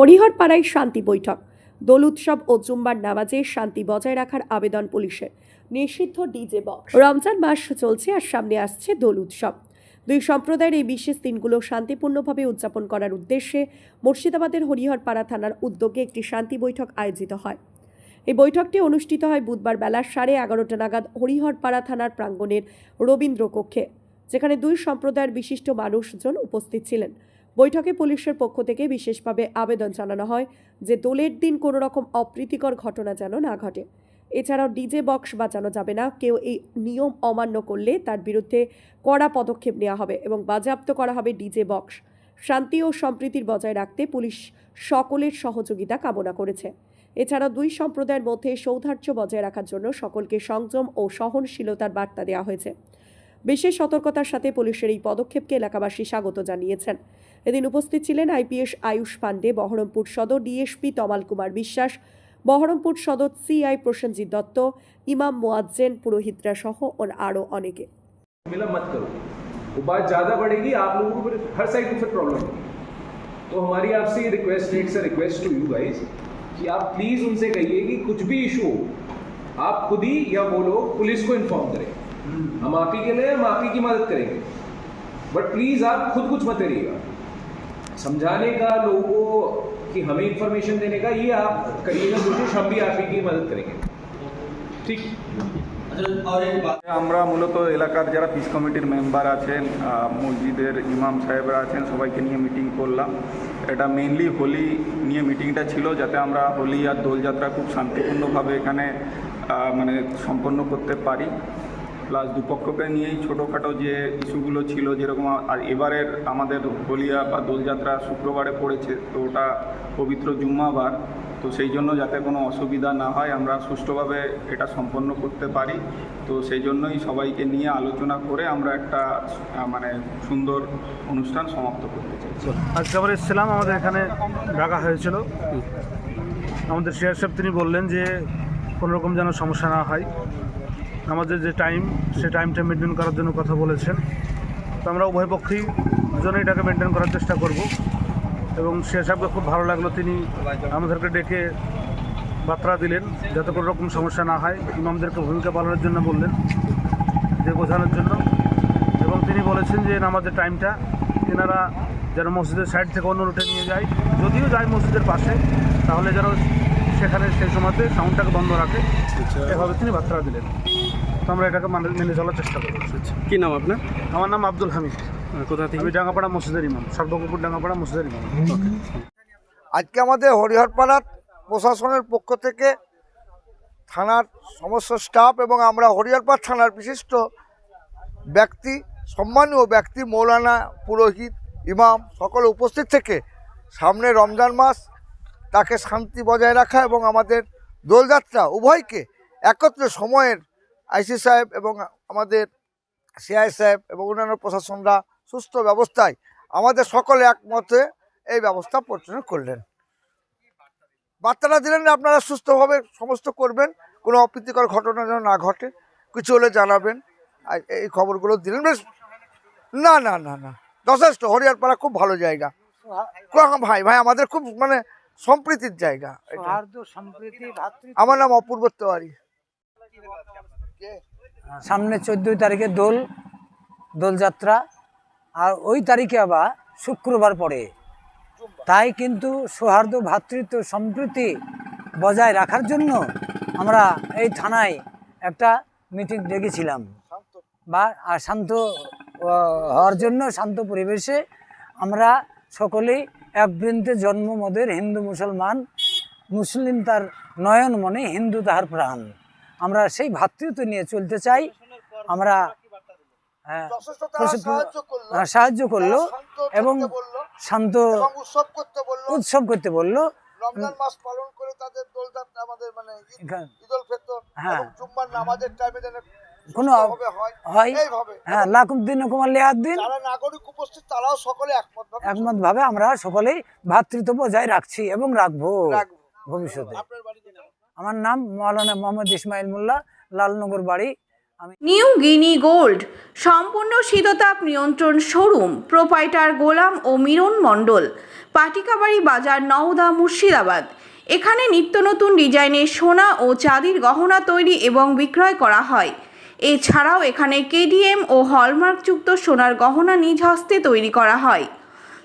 হরিহরপাড়ায় শান্তি বৈঠক। দোল উৎসব ও জুম্বার নামাজে শান্তি বজায় রাখার আবেদন পুলিশের নিষিদ্ধ ডিজে বক্স। রমজান মাস চলছে আর সামনে আসছে দোল উৎসব। দুই সম্প্রদায়ের এই বিশেষ দিনগুলো শান্তিপূর্ণভাবে উদযাপন করার উদ্দেশ্যে মুর্শিদাবাদের হরিহরপাড়া থানার উদ্যোগে একটি শান্তি বৈঠক আয়োজিত হয়। এই বৈঠকটি অনুষ্ঠিত হয় বুধবার বেলা সাড়ে এগারোটা নাগাদ হরিহরপাড়া থানার প্রাঙ্গণের রবীন্দ্র কক্ষে যেখানে দুই সম্প্রদায়ের বিশিষ্ট মানুষজন উপস্থিত ছিলেন। বৈঠকে পুলিশের পক্ষ থেকে বিশেষভাবে আবেদন জানানো হয় যে দোলের দিন কোনো রকম অপ্রীতিকর ঘটনা যেন না ঘটে। এছাড়াও ডিজে বক্স বাজানো যাবে না, কেউ এই নিয়ম অমান্য করলে তার বিরুদ্ধে কড়া পদক্ষেপ নেওয়া হবে এবং বাজেয়াপ্ত করা হবে ডিজে বক্স। শান্তি ও সম্প্রীতির বজায় রাখতে পুলিশ সকলের সহযোগিতা কামনা করেছে। এছাড়া দুই সম্প্রদায়ের মধ্যে সৌহার্দ্য বজায় রাখার জন্য সকলকে সংযম ও সহনশীলতার বার্তা দেওয়া হয়েছে। বিশেষ সতর্কতার সাথে পুলিশের এই পদক্ষেপকে এলাকাবাসী স্বাগত জানিয়েছেন এদিন উপস্থিত ছিলেন আইপিএস আয়ুষ পাণ্ডে বহরমপুর সদর ডিএসপি তমাল কুমার বিশ্বাস বহরমপুর সদর সিআই প্রসেনজিৎ দত্ত ইমাম মোয়াজ্জেন পুরোহিতরা সহ ওর আরও অনেকে मिला मत करो वो बात ज़्यादा बढ़ेगी आप लोगों को फिर हर साइड में फिर प्रॉब्लम होगी तो हमारी आपसे ये request it's a request to you guys कि आप प्लीज़ उनसे कहिए कि कुछ भी इशू हो आप खुद ही या वो लोग पुलिस को इन्फॉर्म करें हम आप ही के लिए हम आप ही की मदद करेंगे बट प्लीज़ आप खुद कुछ मत करिएगा समझाने का लोगों को कि हमें इंफॉर्मेशन देने का ये आप करिएगा कोशिश हम भी आप ही की मदद करेंगे ठीक আমরা মূলত এলাকার যারা পিস কমিটির মেম্বার আছেন আহ, মসজিদের ইমাম সাহেবরা আছেন সবাইকে নিয়ে মিটিং করলাম এটা মেইনলি হোলি নিয়ে মিটিংটা ছিল যাতে আমরা হোলি আর দোলযাত্রা খুব শান্তিপূর্ণভাবে এখানে আহ, মানে সম্পন্ন করতে পারি প্লাস দুপক্ষকে নিয়েই ছোটোখাটো যে ইস্যুগুলো ছিল যেরকম আর এবারের আমাদের হোলিয়া বা দোলযাত্রা শুক্রবারে পড়েছে, তো ওটা পবিত্র জুম্মাবার, তো সেই জন্য যাতে কোনো অসুবিধা না হয়, আমরা সুষ্ঠুভাবে এটা সম্পন্ন করতে পারি। তো সেই জন্যই সবাইকে নিয়ে আলোচনা করে আমরা একটা মানে সুন্দর অনুষ্ঠান সমাপ্ত করতে চাই আজকে আবার এসেছিলাম, আমাদের এখানে ডাকা হয়েছিল। আমাদের শেয়ার সাহেব তিনি বললেন যে কোনো রকম যেন সমস্যা না হয়। আমাদের যে টাইম সে টাইমটা মেনটেন করার জন্য কথা বলেছেন। তো আমরা উভয় পক্ষেই দুজনে এটাকে মেনটেন করার চেষ্টা করব। এবং সে সাহেবকে খুব ভালো লাগল, তিনি আমাদেরকে ডেকে বার্তা দিলেন, যাতে কোনো রকম সমস্যা না হয়। ইমামদেরকে ভূমিকা পালনের জন্য বললেন, যে বোঝানোর জন্য। এবং তিনি বলেছেন যে নামাজের টাইমটা তেনারা যেন মসজিদের সাইড থেকে অন্য রুটে নিয়ে যায়। যদিও যায় মসজিদের পাশে, তাহলে যেন সেখানে সেই সময়তে সাউন্ডটাকে বন্ধ রাখে। এভাবে তিনি বার্তা দিলেন। তো আমরা এটাকে মানে- মেনে চলার চেষ্টা করব। কি নাম আপনার? আমার নাম আব্দুল হামিদ। কোথা থেকে? আমি ডাঙ্গাপাড়া মসজিদের ইমাম সর্বকুপুর ডাঙ্গাপাড়া মসজিদের ইমাম। আজকে আমাদের হরিহরপাড়ার প্রশাসনের পক্ষ থেকে থানার সমস্ত স্টাফ এবং আমরা হরিহরপাড় থানার বিশিষ্ট ব্যক্তি সম্মানীয় ব্যক্তি মৌলানা পুরোহিত ইমাম সকলে উপস্থিত থেকে সামনে রমজান মাস তাকে শান্তি বজায় রাখা এবং আমাদের দোলযাত্রা উভয়কে একত্রে সময়ের আইসি সাহেব এবং আমাদের সিআই সাহেব এবং অন্যান্য প্রশাসনরা সুস্থ ব্যবস্থায় আমাদের সকলে একমতে এই ব্যবস্থা পরিচালনা করলেন। বার্তাটা দিলেন আপনারা সুস্থভাবে সমস্ত করবেন কোনো অপ্রীতিকর ঘটনা যেন না ঘটে কিছু হলে জানাবেন। এই খবরগুলো দিলেন বেশ। না না না না যথেষ্ট। হরিয়ারপাড়া খুব ভালো জায়গা। ভাই ভাই আমাদের খুব মানে সম্প্রীতির জায়গা। আমার নাম অপূর্ব তেওয়ারি। সামনে চোদ্দোই তারিখে দোল দোলযাত্রা আর ওই তারিখে আবার শুক্রবার পড়ে। তাই কিন্তু সৌহার্দ্য ভ্রাতৃত্ব সম্প্রীতি বজায় রাখার জন্য আমরা এই থানায় একটা মিটিং ডেকেছিলাম। বা, আর শান্ত হওয়ার জন্য শান্ত পরিবেশে আমরা সকলেই এক বৃন্তে জন্ম মদের হিন্দু মুসলমান, মুসলিম তার নয়ন মনে হিন্দু তাহার প্রাণ। আমরা সেই ভ্রাতৃত্ব নিয়ে চলতে চাই। আমরা হ্যাঁ, সাহায্য করল। শান্ত এবং শান্ত উৎসব করতে বলল। উৎসব করতে বলল। রমজান মাস পালন করে তাদের দোলযাত্রা আমাদের মানে ঈদ এখান- ফিতর হ্যাঁ। এবং জুম্মার নামাজের টাইমে যেন কোনো হয়। হয়। হ্যাঁ লাকুম দিন কুমার লেয়ার দিন। যারা নাগরিক উপস্থিত তারাও সকলে একমত ভাবে একমত ভাবে আমরা সকলেই ভ্রাতৃত্ব বজায় রাখছি এবং রাখব। ভবিষ্যতে। আমার নাম মৌলানা মোহাম্মদ ইসমাইল মোল্লা, লালনগর বাড়ি। নিউ গিনি গোল্ড, সম্পূর্ণ শীততাপ নিয়ন্ত্রণ শোরুম, প্রোপাইটার গোলাম ও মিরন মণ্ডল, পাটিকাবাড়ি বাজার নওদা মুর্শিদাবাদ। এখানে নিত্য নতুন ডিজাইনের সোনা ও চাঁদির গহনা তৈরি এবং বিক্রয় করা হয়। এছাড়াও এখানে কেডিএম ও হলমার্কযুক্ত সোনার গহনা নিজ হস্তে তৈরি করা হয়।